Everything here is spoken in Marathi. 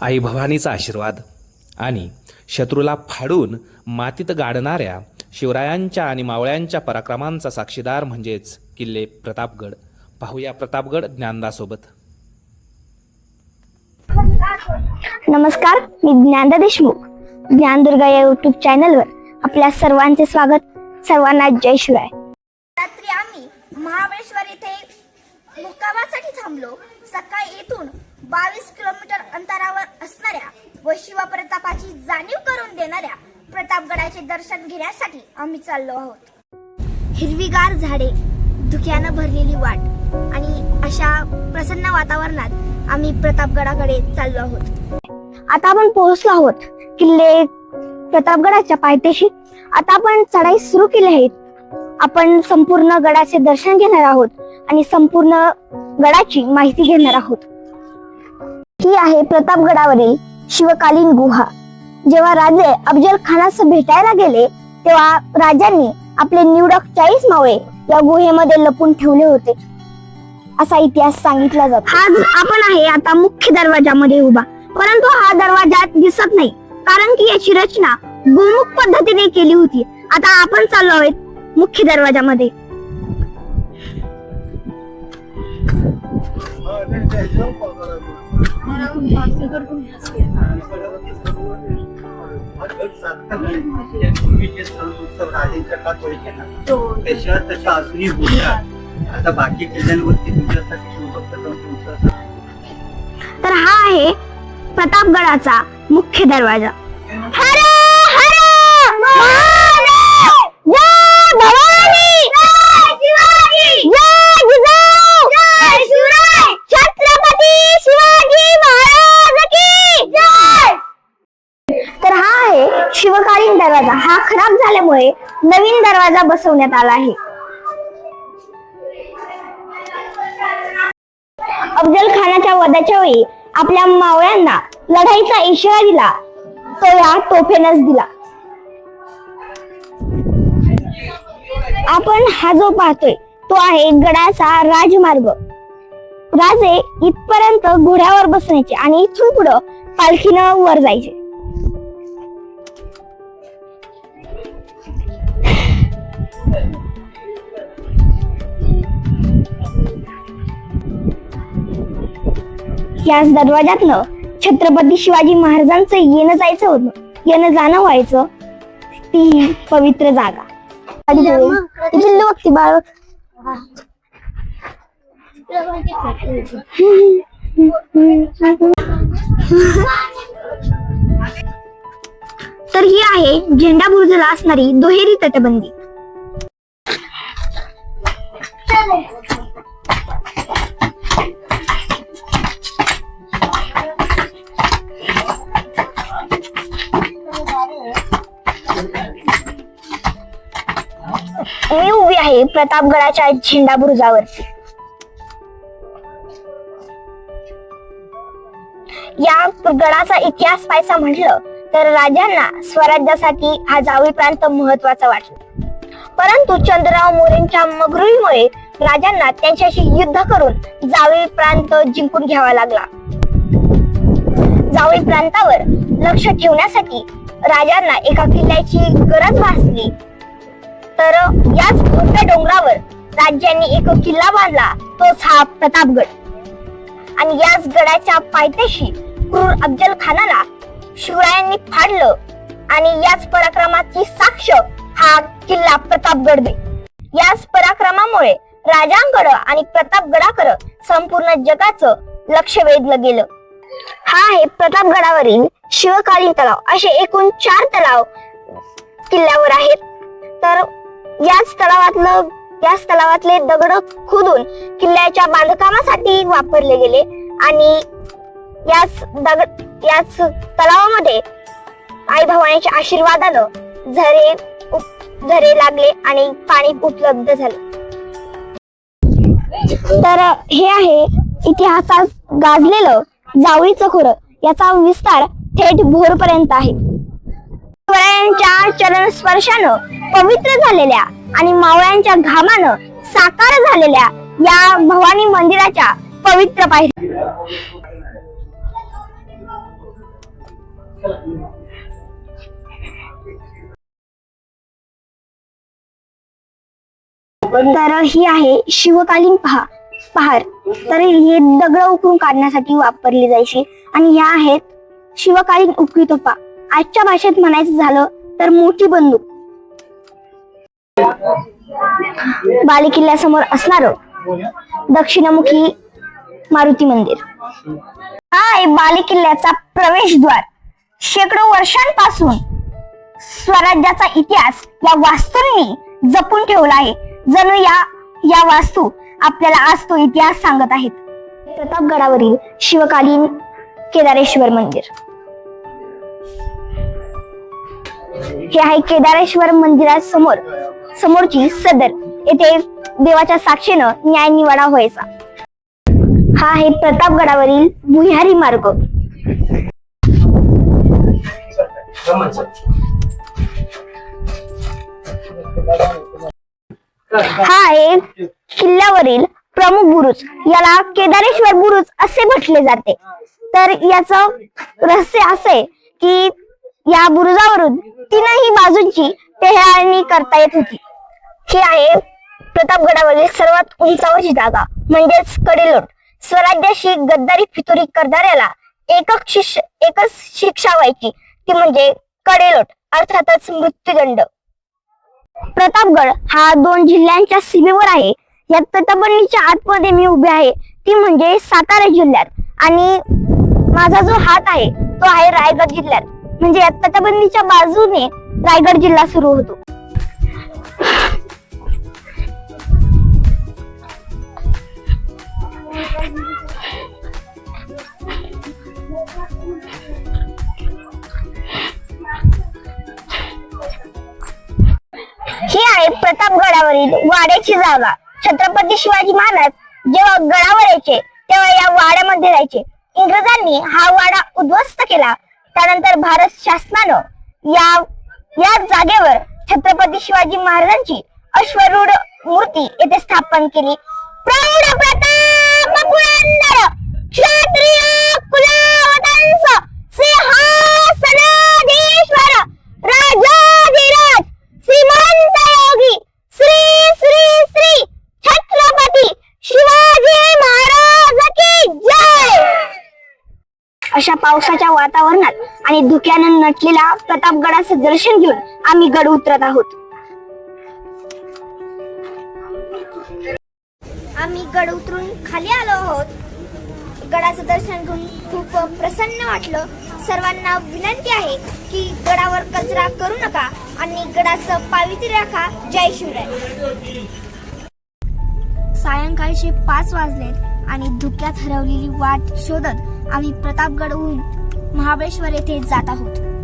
आई भवानीचा आशीर्वाद. आणि शत्रूला फाडून मातीत गाडणाऱ्या शिवरायांच्या आणि मावळ्यांच्या पराक्रमांचा साक्षीदार म्हणजेच किल्ले प्रतापगड. पाहूया प्रतापगड ज्ञानदासोबत. नमस्कार मी ज्ञानदा देशमुख. ज्ञानदुर्गा या युट्यूब चॅनलवर आपल्या सर्वांचे स्वागत. सर्वांना जय शिवराय रात्री आम्ही महाबळेश्वर येथे मुक्कामासाठी थांबलो. सकाळी येथून बावीस किलोमीटर अंतरावर असणाऱ्या व शिवप्रतापाची जाणीव करून देणाऱ्या प्रतापगडाचे दर्शन घेण्यासाठी आम्ही चाललो आहोत. हिरवीगार झाडे धुक्यानं भरलेली वाट आणि अशा प्रसन्न वातावरणात आम्ही प्रतापगडाकडे चाललो आहोत. आता आपण पोहोचलो आहोत किल्ले प्रतापगडाच्या पायथ्याशी. आता आपण चढाई सुरू केली आहे. आपण संपूर्ण गडाचे दर्शन घेणार आहोत आणि संपूर्ण गडाची माहिती घेणार आहोत. ही आहे प्रतापगडावरील शिवकालीन गुहा. जेव्हा राजे अफजल खानास भेटायला गेले तेव्हा राजांनी आपले निवडक चाळीस मावळे या गुहेमध्ये लपून ठेवले होते. असा इतिहास सांगितला जातो. आज आपण आहे आता मुख्य दरवाजामध्ये उभा. परंतु हा दरवाजा दिसत नाही कारण की याची रचना गोमुख पद्धतीने केली होती. आता आपण चाललो आहोत मुख्य दरवाजामध्ये. तशा अजूनही होतात आता बाकी किल्ल्यांवरती तर हा आहे प्रतापगडाचा मुख्य दरवाजा हर हर महादेव! जय भवानी! जय जिजाऊ! छत्रपती शिवाजी महाराज की जय तर हा आहे समकालीन दरवाजा हा खराब झाल्यामुळे नवीन दरवाजा बसवण्यात आला आहे. अफजल खानाच्या वधाच्या वेळी आपल्या मावळ्यांना लढाईचा इशारा दिला. तो या तोफेनच दिला. आपण हा जो पाहतोय तो आहे गडाचा राजमार्ग. राजे इथपर्यंत घोड्यावर बसण्याचे आणि इथून पुढं पालखीनं वर जायचे. याच दरवाजातनं छत्रपती शिवाजी महाराजांचं येणं जायचं होतं. येणं जाणं व्हायचं. ती पवित्र जागा. जिल्हा बघती बाळ. तर ही आहे झेंडा बुरुजला असणारी दुहेरी तटबंदी. मी उभी आहे प्रतापगडाच्या झेंडा बुरुजावरती या गडाचा इतिहास पाहायचा म्हटलं तर राजांना स्वराज्यासाठी हा जावळी प्रांत महत्त्वाचा वाटला. परंतु चंद्रराव मोरेंच्या मगरुळीमुळे राजांना त्यांच्याशी युद्ध करून जावळी प्रांत जिंकून घ्यावा लागला. जावळी प्रांतावर लक्ष ठेवण्यासाठी राजांना एका किल्ल्याची गरज भासली. तर याच मोठ्या डोंगरावर राज्यांनी एक किल्ला बांधला तोच हा प्रतापगड. आणि याच गडाच्या पायथ्याशी क्रूर अफजल खानाला शिवरायांनी फाडलं आणि याच पराक्रमाची साक्ष हा किल्ला प्रतापगड दे याच पराक्रमामुळे राजांकडं आणि प्रतापगडाकडं संपूर्ण जगाचं लक्ष वेधलं गेलं. हा आहे प्रतापगडावरील शिवकालीन तलाव. असे एकूण चार तलाव किल्ल्यावर आहेत. तर याच तलावातलं याच तलावातले दगड खोदून किल्ल्याच्या बांधकामासाठी वापरले गेले आणि याच दगड याच तलावामध्ये आई भवानीच्या आशीर्वादानं झरे झरे लागले आणि पाणी उपलब्ध झालं. तर हे आहे इतिहासात गाजलेलं जावळीचं खोरं. याचा विस्तार थेट भोरपर्यंत आहे. शिवरायांच्या चरण स्पर्शानं पवित्र झालेल्या आणि मावळ्यांच्या घामानं साकार झालेल्या या भवानी मंदिराच्या पवित्र पायऱ्या तर ही आहे शिवकालीन पहा पहार तर हे दगड उकरून काढण्यासाठी वापरली जायची. आणि या आहेत शिवकालीन उकळी तोफा. आजच्या भाषेत म्हणायचं झालं तर मोठी बंदूक. बालेकिल्ल्यासमोर असणार दक्षिणमुखी मारुती मंदिर. हा आहे बालेकिल्ल्याचा प्रवेशद्वार. शेकडो वर्षांपासून स्वराज्याचा इतिहास या वास्तूंनी जपून ठेवला आहे. जणू या या वास्तू आपल्याला आज तो इतिहास सांगत आहेत. प्रतापगडावरील शिवकालीन केदारेश्वर मंदिर. हे आहे केदारेश्वर मंदिरासमोर समोरची सदर. येथे देवाच्या साक्षीनं न्याय निवाडा व्हायचा. हा आहे प्रतापगडावरील भुयारी मार्ग. हा आहे किल्ल्यावरील प्रमुख बुरुज. याला केदारेश्वर बुरुज असे म्हटले जाते. तर याच रहस्य असे की या बुरुजावरून तीनही बाजूंची टेहळणी करता येत होती. ही आहे प्रतापगडावरील सर्वात उंचावरची जागा म्हणजेच कडेलोट. स्वराज्याशी गद्दारी फितुरी करणाऱ्याला एकच शिक्ष एकच शिक्षा व्हायची ती म्हणजे कडेलोट अर्थातच मृत्यूदंड. प्रतापगड हा दोन जिल्ह्यांच्या सीमेवर आहे. या तटबंदीच्या आतमध्ये मी उभे आहे. ती म्हणजे सातारा जिल्ह्यात. आणि माझा जो हात आहे तो आहे रायगड जिल्ह्यात. म्हणजे या तटबंदीच्या बाजूने रायगड जिल्हा सुरू होतो. प्रतापगडावरील वाड्याची जागा. छत्रपती शिवाजी महाराज जेव्हा गडावर यायचे तेव्हा या वाड्यामध्ये राहायचे इंग्रजांनी हा वाडा उद्ध्वस्त केला. त्यानंतर भारत शासनानं या या जागेवर छत्रपती शिवाजी महाराजांची अश्वरूढ मूर्ती येथे स्थापन केली. प्रौढ प्रताप पुरंदर क्षत्रिय कुलवंश सिंहासनाधीश्वर राजाधिराज श्रीमंत योगी श्री श्री श्री छत्रपती शिवाजी महाराज की जय अशा पावसाच्या वातावरणात आणि धुक्यानं नटलेल्या प्रतापगडाचं दर्शन घेऊन आम्ही गड उतरत आहोत. आम्ही गड उतरून खाली आलो आहोत. गडाचं दर्शन घेऊन खूप प्रसन्न वाटलं. सर्वांना विनंती आहे की गडावर कचरा करू नका आणि गडाचं पावित्र्य राखा. जय शिवराय. सायंकाळचे पाच वाजलेत आणि धुक्यात हरवलेली वाट शोधत आम्ही प्रतापगडहून महाबळेश्वर येथे जात आहोत.